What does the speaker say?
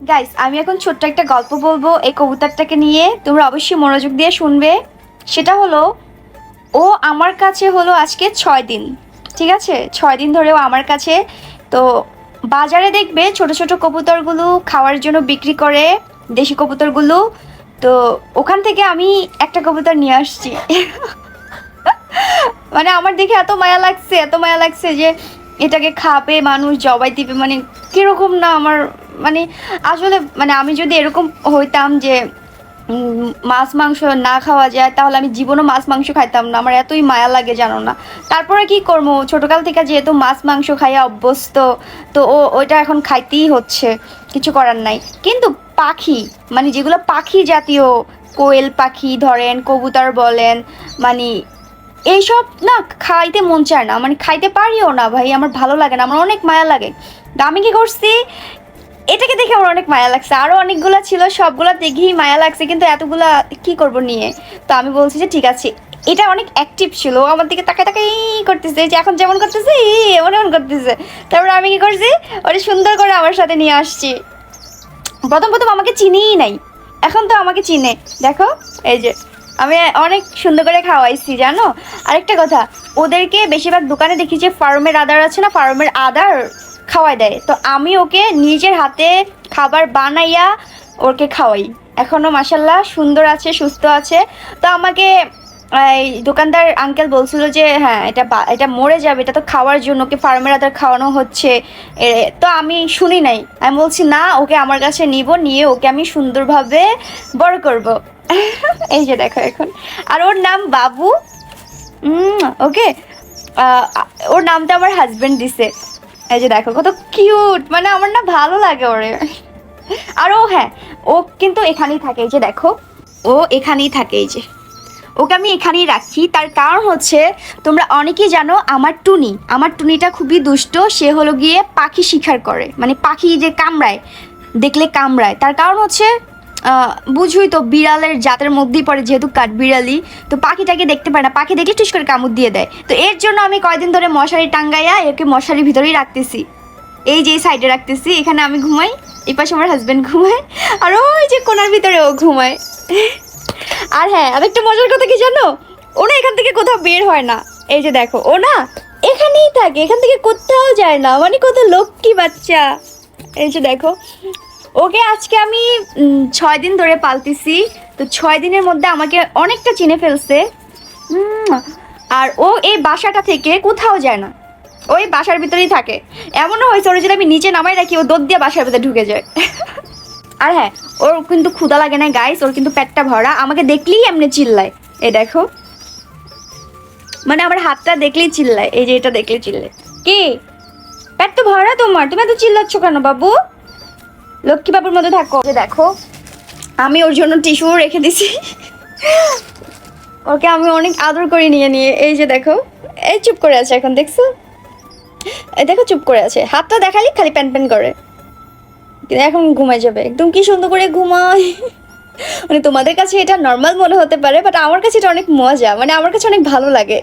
Guys আমি এখন ছোট্ট একটা গল্প বলব। এই কবুতরটাকে নিয়ে তোমরা অবশ্যই মনোযোগ দিয়ে শুনবে। সেটা হলো, ও আমার কাছে হলো আজকে ছয় দিন, ঠিক আছে? ছয় দিন ধরেও আমার কাছে। তো বাজারে দেখবে ছোট ছোট কবুতরগুলো খাওয়ার জন্য বিক্রি করে, দেশি কবুতরগুলো। তো ওখান থেকে আমি একটা কবুতর নিয়ে আসছি। মানে আমার দেখে এত মায়া লাগছে, এত মায়া লাগছে যে এটাকে খাবে, মানুষ জবাই দিবে মানে কীরকম না আমার মানে আসলে মানে আমি যদি এরকম হইতাম যে মাছ, মাংস না খাওয়া যায়, তাহলে আমি জীবনও মাছ, মাংস খাইতাম না। আমার এতই মায়া লাগে, জানো না। তারপরে কি করব? ছোটকাল থেকে যেহেতু মাছ, মাংস খাইয়া অভ্যস্ত, তো ও, ওইটা এখন খাইতেই হচ্ছে। কিছু করার নাই। কিন্তু পাখি মানে যেগুলো পাখি জাতীয়, কোয়েল পাখি ধরেন, কবুতর বলেন মানে এইসব না খাইতে মন চায় না। মানে খাইতে পারিও না, ভাই। আমার ভালো লাগে না, আমার অনেক মায়া লাগে। আমি কি করছি? এটাকে দেখে আমার অনেক মায়া লাগছে। আরও অনেকগুলো ছিল, সবগুলো দেখেই মায়া লাগছে, কিন্তু এতগুলা কি করব নিয়ে? তো আমি বলছি যে ঠিক আছে, এটা অনেক অ্যাক্টিভ ছিল আমার দিকে তাকায় তাকাই করতেছে যে এখন যেমন করতেছে এমন এমন করতেছে। তারপরে আমি কি করছি ওটা সুন্দর করে আমার সাথে নিয়ে আসছি। প্রথম প্রথম আমাকে চিনিই নাই, এখন তো আমাকে চিনে। দেখো, এই যে, আমি অনেক সুন্দর করে খাওয়াইছি, জানো? আরেকটা কথা, ওদেরকে বেশিরভাগ দোকানে দেখি যে ফার্মের আদার আছে না ফার্মের আদার খাওয়াই দেয়। তো আমি ওকে নিজের হাতে খাবার বানাইয়া ওকে খাওয়াই। এখনও মাসাল্লাহ সুন্দর আছে, সুস্থ আছে। তো আমাকে, এই দোকানদার আঙ্কেল বলছিল যে হ্যাঁ এটা এটা মরে যাবে, এটা তো খাওয়ার জন্য, ওকে ফার্মের আদার খাওয়ানো হচ্ছে। তো আমি শুনি নাই। আমি বলছি, না, ওকে আমার কাছে নিব, নিয়ে ওকে আমি সুন্দরভাবে বড় করব। এই যে দেখো এখন। আর ওর নাম বাবু। ওকে? ওর নামটা আমার হাজব্যান্ড দিছে। এই যে দেখো, কত কিউট মানে আমার না ভালো লাগে ওরে। আর ও হ্যাঁ ও কিন্তু এখানেই থাকে, এই যে দেখো, ও এখানেই থাকে, এই যে। ওকে আমি এখানেই রাখি তার কারণ হচ্ছে, তোমরা অনেকেই জানো আমার টুনি। আমার টুনিটা খুবই দুষ্ট, সে হলো গিয়ে পাখি শিকার করে। মানে পাখি যে কামড়ায়, দেখলে কামড়ায়। তার কারণ হচ্ছে বুঝুই তো বিড়ালের জাতের মধ্যেই পড়ে যেহেতু কাঠ বিড়ালি তো পাখিটাকে দেখতে পায় না, পাখি দেখলে টুস করে কামড় দিয়ে দেয়। তো এর জন্য আমি কয়দিন ধরে মশারি টাঙ্গাইয়া একে মশারির ভিতরেই রাখতেছি। এই যে সাইডে রাখতেছি, এখানে আমি ঘুমাই, এই পাশে আমার হাজবেন্ড ঘুমায়, আর ওই যে কোনার ভিতরে ও ঘুমায়। আর হ্যাঁ আরেকটা মজার কথা কি জানো? ও না এখান থেকে কোথাও বের হয় না। এই যে দেখো, ও না এখানেই থাকে, এখান থেকে কোথাও যায় না। মানে কত লক্ষ্মী বাচ্চা। এই যে দেখো। ওকে আজকে আমি ছয় দিন ধরে পালতেছি। তো ছয় দিনের মধ্যে আমাকে অনেকটা চিনে ফেলছে। আর ও এই বাসাটা থেকে কোথাও যায় না। ওই বাসার ভিতরেই থাকে। এমনও হয়েছে ওর যদি আমি নিচে নামাই রাখি, ও দোদ দিয়ে বাসার ভিতরে ঢুকে যায়। আর হ্যাঁ ওর কিন্তু ক্ষুধা লাগে না গাইস ওর কিন্তু পেটটা ভরা। আমাকে দেখলেই এমনি চিল্লায়। এই দেখো। মানে আমার হাতটা দেখলেই চিল্লায়। এই যে এটা দেখলেই চিল্লায়। কি? পেট তো ভরা তোমার। তুমি এত চিল্লাচ্ছ কেন বাবু? লক্ষ্মী বাবুর মধ্যে থাকো। যে দেখো, আমি ওর জন্য টিস্যু রেখে দিছি। ওকে আমি অনেক আদর করে নিয়ে নিয়ে, এই যে দেখো, এই চুপ করে আছে এখন, দেখছ? এই দেখো, চুপ করে আছে। হাতটা দেখালি, খালি প্যান প্যান করে। কিন্তু এখন ঘুমায় যাবে। একদম কি সুন্দর করে ঘুমায়। মানে তোমাদের কাছে এটা নর্মাল মনে হতে পারে বাট আমার কাছে এটা অনেক মজা। মানে আমার কাছে অনেক ভালো লাগে।